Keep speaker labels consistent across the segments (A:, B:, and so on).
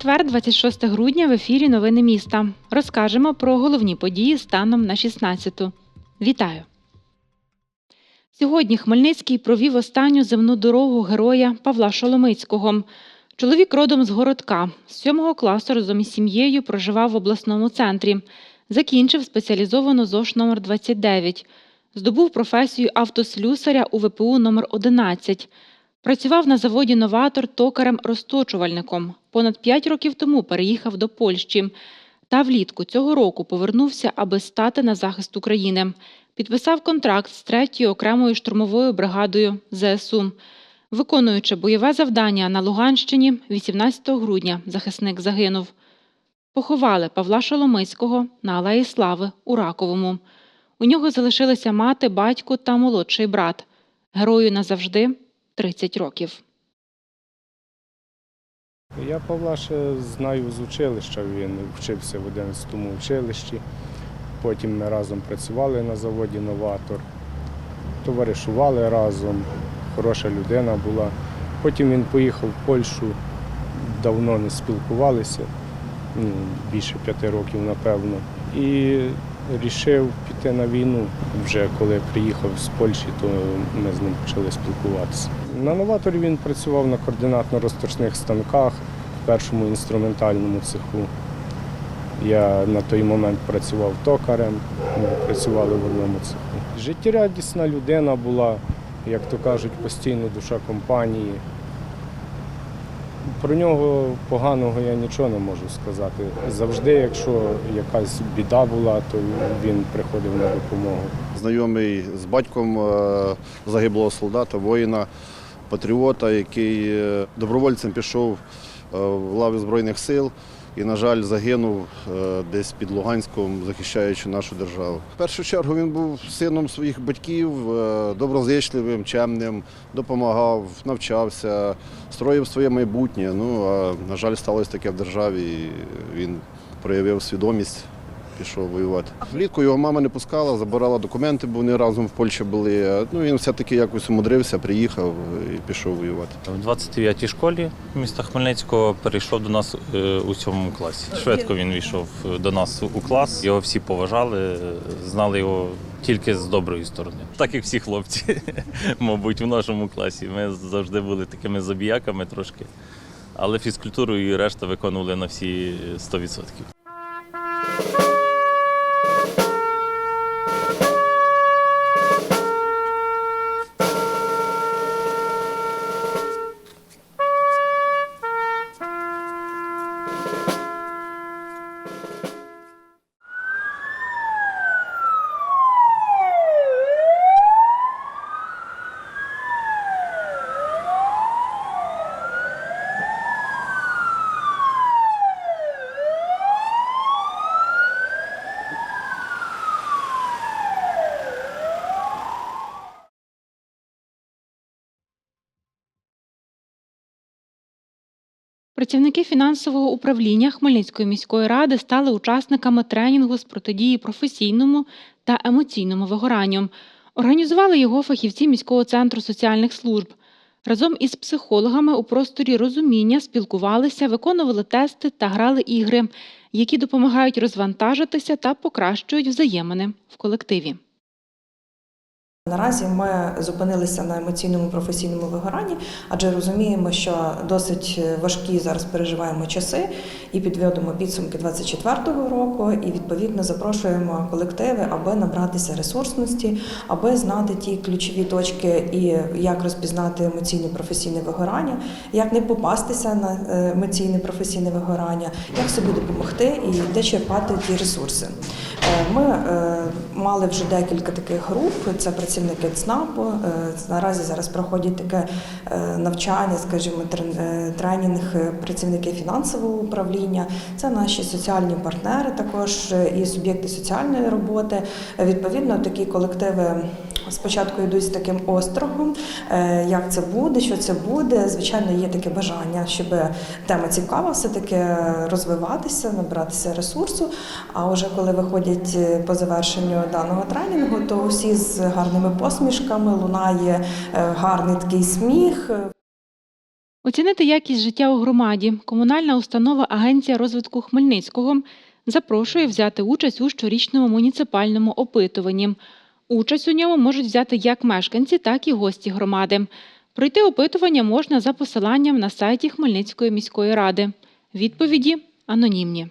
A: четвер, 26 грудня, в ефірі Новини міста. Розкажемо про головні події станом на 16-ту. Вітаю! Сьогодні Хмельницький провів останню земну дорогу героя Павла Шоломицького. Чоловік родом з городка. З сьомого класу разом із сім'єю проживав в обласному центрі. Закінчив спеціалізовану ЗОШ номер 29 Здобув професію автослюсаря у ВПУ номер 11 Працював на заводі новатор токарем-розточувальником. Понад п'ять років тому переїхав до Польщі. Та влітку цього року повернувся, аби стати на захист України. Підписав контракт з третьою окремою штурмовою бригадою ЗСУ. Виконуючи бойове завдання на Луганщині, 18 грудня захисник загинув. Поховали Павла Шоломицького на Алеї Слави у Раковому. У нього залишилися мати, батько та молодший брат. Герою назавжди 30 років.
B: Я Павла ще знаю з училища, він вчився в 11-му училищі. Потім ми разом працювали на заводі Новатор, товаришували разом, хороша людина була. Потім він поїхав в Польщу, давно не спілкувалися, ну, більше п'яти років, напевно. І вирішив піти на війну. Вже коли приїхав з Польщі, то ми з ним почали спілкуватися. На новаторі він працював на координатно-розточних станках в першому інструментальному цеху. Я на той момент працював токарем, ми працювали в одному цеху. Життєрадісна людина була, як то кажуть, постійно душа компанії. Про нього поганого я нічого не можу сказати. Завжди, якщо якась біда була, то він приходив на допомогу.
C: Знайомий з батьком е, загиблого солдата, воїна, патріота, який е, добровольцем пішов е, в лави Збройних сил і, на жаль, загинув е, десь під Луганськом, захищаючи нашу державу. В першу чергу він був сином своїх батьків, е, доброзичливим, чемним, допомагав, навчався, строїв своє майбутнє. Ну, а, на жаль, сталося таке в державі, і він проявив свідомість пішов воювати. Влітку його мама не пускала, забирала документи, бо вони разом в Польщі були. Ну він все-таки якось умудрився, приїхав і пішов воювати.
D: В 29-й школі міста Хмельницького перейшов до нас е, у сьомому класі. Швидко він війшов до нас у клас. Його всі поважали, е, знали його тільки з доброї сторони. Так як всі хлопці, мабуть, в нашому класі. Ми завжди були такими забіяками трошки. Але фізкультуру і решта виконували на всі 100%.
A: Працівники фінансового управління Хмельницької міської ради стали учасниками тренінгу з протидії професійному та емоційному вигоранню. Організували його фахівці міського центру соціальних служб. Разом із психологами у просторі розуміння спілкувалися, виконували тести та грали ігри, які допомагають розвантажитися та покращують взаємини в колективі.
E: Наразі ми зупинилися на емоційному професійному вигоранні, адже розуміємо, що досить важкі зараз переживаємо часи і підводимо підсумки 24-го року. І відповідно запрошуємо колективи, аби набратися ресурсності, аби знати ті ключові точки і як розпізнати емоційне професійне вигорання, як не попастися на е, емоційне професійне вигорання, як собі допомогти і де черпати ті ресурси. Е, Ми е, мали вже декілька таких груп. Це працівники ЦНАПу. Е, Наразі зараз проходять таке е, навчання, скажімо, е, тренінг працівників працівники фінансового управління. Це наші соціальні партнери, також і суб'єкти соціальної роботи. Відповідно, такі колективи. Спочатку йдуть з таким острогом, е, як це буде, що це буде. Звичайно, є таке бажання, щоб тема цікава, все-таки розвиватися, набратися ресурсу. А вже коли виходять е, по завершенню даного тренінгу, то всі з гарними посмішками лунає е, гарний такий сміх.
A: Оцінити якість життя у громаді комунальна установа Агенція розвитку Хмельницького запрошує взяти участь у щорічному муніципальному опитуванні. Участь у ньому можуть взяти як мешканці, так і гості громади. Пройти опитування можна за посиланням на сайті Хмельницької міської ради. Відповіді анонімні.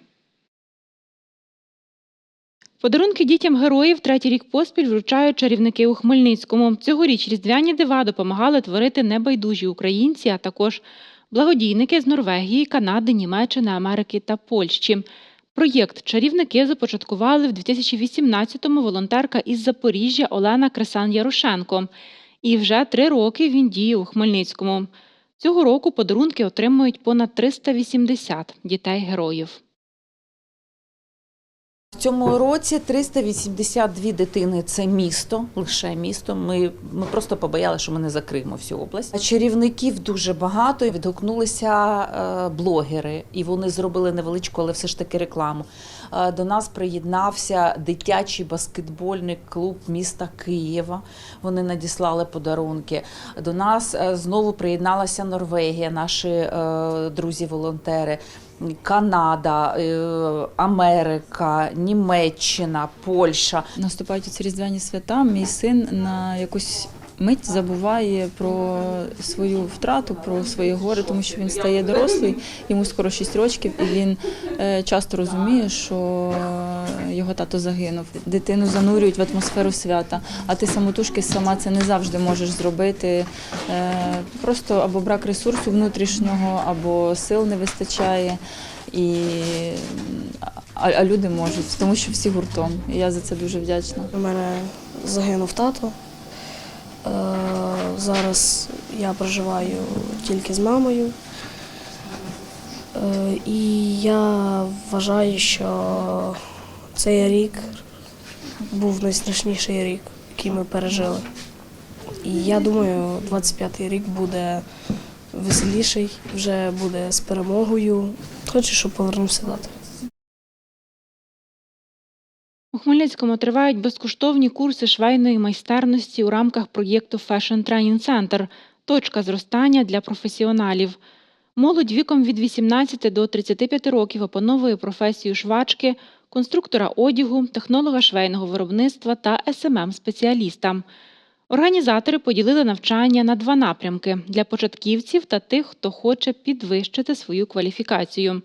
A: Подарунки дітям героїв третій рік поспіль вручають чарівники у Хмельницькому. Цьогоріч різдвяні дива допомагали творити небайдужі українці, а також благодійники з Норвегії, Канади, Німеччини, Америки та Польщі. Проєкт чарівники започаткували в 2018-му волонтерка із Запоріжжя Олена Кресан Ярошенко. І вже три роки він діє у Хмельницькому. Цього року подарунки отримують понад 380 дітей-героїв.
F: В цьому році 382 дитини це місто, лише місто. Ми, ми просто побоялися, що ми не закриємо всю область. Чарівників дуже багато. Відгукнулися е, блогери, і вони зробили невеличку, але все ж таки рекламу. Е, до нас приєднався дитячий баскетбольний клуб міста Києва. Вони надіслали подарунки. До нас е, знову приєдналася Норвегія, наші е, друзі-волонтери. Канада, Америка, Німеччина, Польща.
G: Наступають ці різдвяні свята. Мій син на якусь мить забуває про свою втрату, про своє горе, тому що він стає дорослий, йому скоро 6 років, і він е, часто розуміє, що його тато загинув. Дитину занурюють в атмосферу свята, а ти самотужки сама це не завжди можеш зробити. Е, Просто або брак ресурсу внутрішнього, або сил не вистачає. І, а, а люди можуть, тому що всі гуртом. І я за це дуже вдячна.
H: У мене загинув тато. Е, Зараз я проживаю тільки з мамою. Е, І я вважаю, що цей рік був найстрашніший рік, який ми пережили. І я думаю, 25-й рік буде веселіший, вже буде з перемогою. Хочу, щоб повернувся тато.
A: Хмельницькому тривають безкоштовні курси швейної майстерності у рамках проєкту Fashion Training Center – точка зростання для професіоналів. Молодь віком від 18 до 35 років опановує професію швачки, конструктора одягу, технолога швейного виробництва та СММ-спеціаліста. Організатори поділили навчання на два напрямки для початківців та тих, хто хоче підвищити свою кваліфікацію.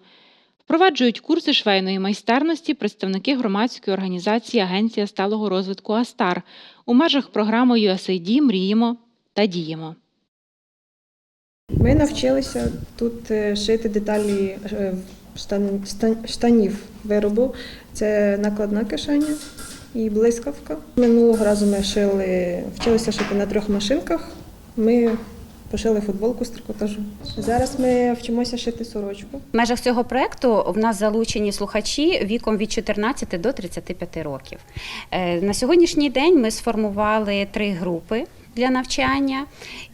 A: Впроваджують курси швейної майстерності представники громадської організації Агенція сталого розвитку Астар у межах програми USAID Мріємо та діємо.
I: Ми навчилися тут е, шити деталі е, штан- штан- штанів виробу. Це накладна кишеня і блискавка. Минулого разу ми шили, вчилися шити на трьох машинках. Ми пошили футболку з трикотажу. Зараз ми вчимося шити сорочку.
J: В межах цього проекту в нас залучені слухачі віком від 14 до 35 років. Е, На сьогоднішній день ми сформували три групи. Для навчання,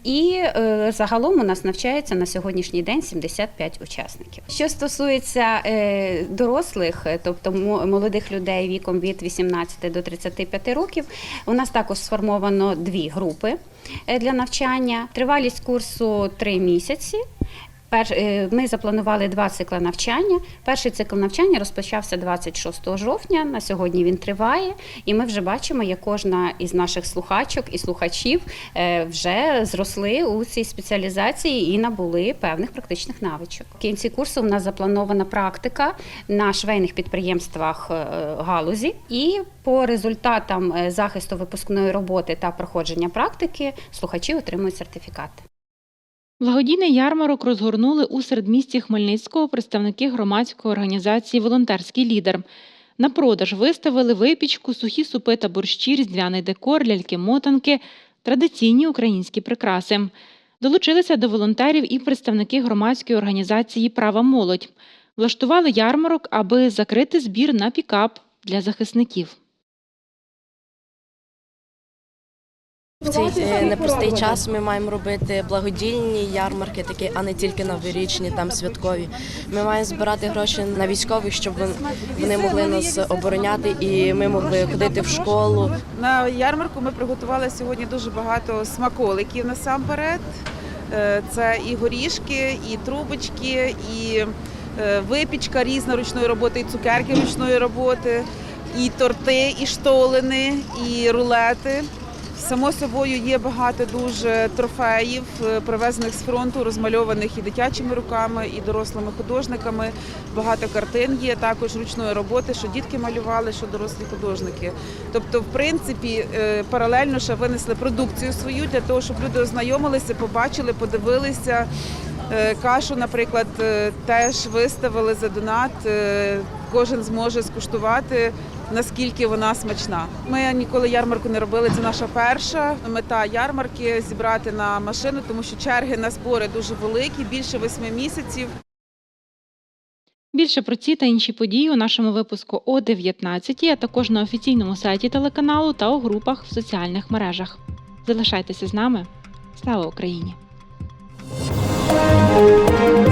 J: і е, загалом у нас навчається на сьогоднішній день 75 учасників. Що стосується е, дорослих, тобто молодих людей віком від 18 до 35 років, у нас також сформовано дві групи для навчання. Тривалість курсу три місяці. Е, Ми запланували два цикли навчання. Перший цикл навчання розпочався 26 жовтня. На сьогодні він триває, і ми вже бачимо, як кожна із наших слухачок і слухачів е, вже зросли у цій спеціалізації і набули певних практичних навичок. В кінці курсу у нас запланована практика на швейних підприємствах е, галузі, і по результатам захисту випускної роботи та проходження практики слухачі отримують сертифікати.
A: Благодійний ярмарок розгорнули у середмісті Хмельницького представники громадської організації Волонтерський лідер. На продаж виставили випічку, сухі супи та борщі, різдвяний декор, ляльки-мотанки, традиційні українські прикраси. Долучилися до волонтерів і представники громадської організації Права молодь. Влаштували ярмарок, аби закрити збір на пікап для захисників.
K: В цей е, непростий час ми маємо робити благодійні ярмарки, такі, а не тільки новорічні, там святкові. Ми маємо збирати гроші на військових, щоб вони могли нас обороняти і ми могли ходити в школу.
L: На ярмарку ми приготували сьогодні дуже багато смаколиків насамперед. Е, Це і горішки, і трубочки, і е, випічка різна ручної роботи, і цукерки ручної роботи, і торти, і штолени, і рулети. Само собою є багато дуже трофеїв, е, привезених з фронту, розмальованих і дитячими руками, і дорослими художниками. Багато картин є також ручної роботи, що дітки малювали, що дорослі художники. Тобто, в принципі, е, паралельно ще винесли продукцію свою для того, щоб люди ознайомилися, побачили, подивилися. Е, Кашу, наприклад, е, теж виставили за донат. е, Кожен зможе скуштувати, наскільки вона смачна. Ми ніколи ярмарку не робили. Це наша перша мета ярмарки зібрати на машину, тому що черги на збори дуже великі, більше восьми місяців.
A: Більше про ці та інші події у нашому випуску о 19, а також на офіційному сайті телеканалу та у групах в соціальних мережах. Залишайтеся з нами. Слава Україні! Música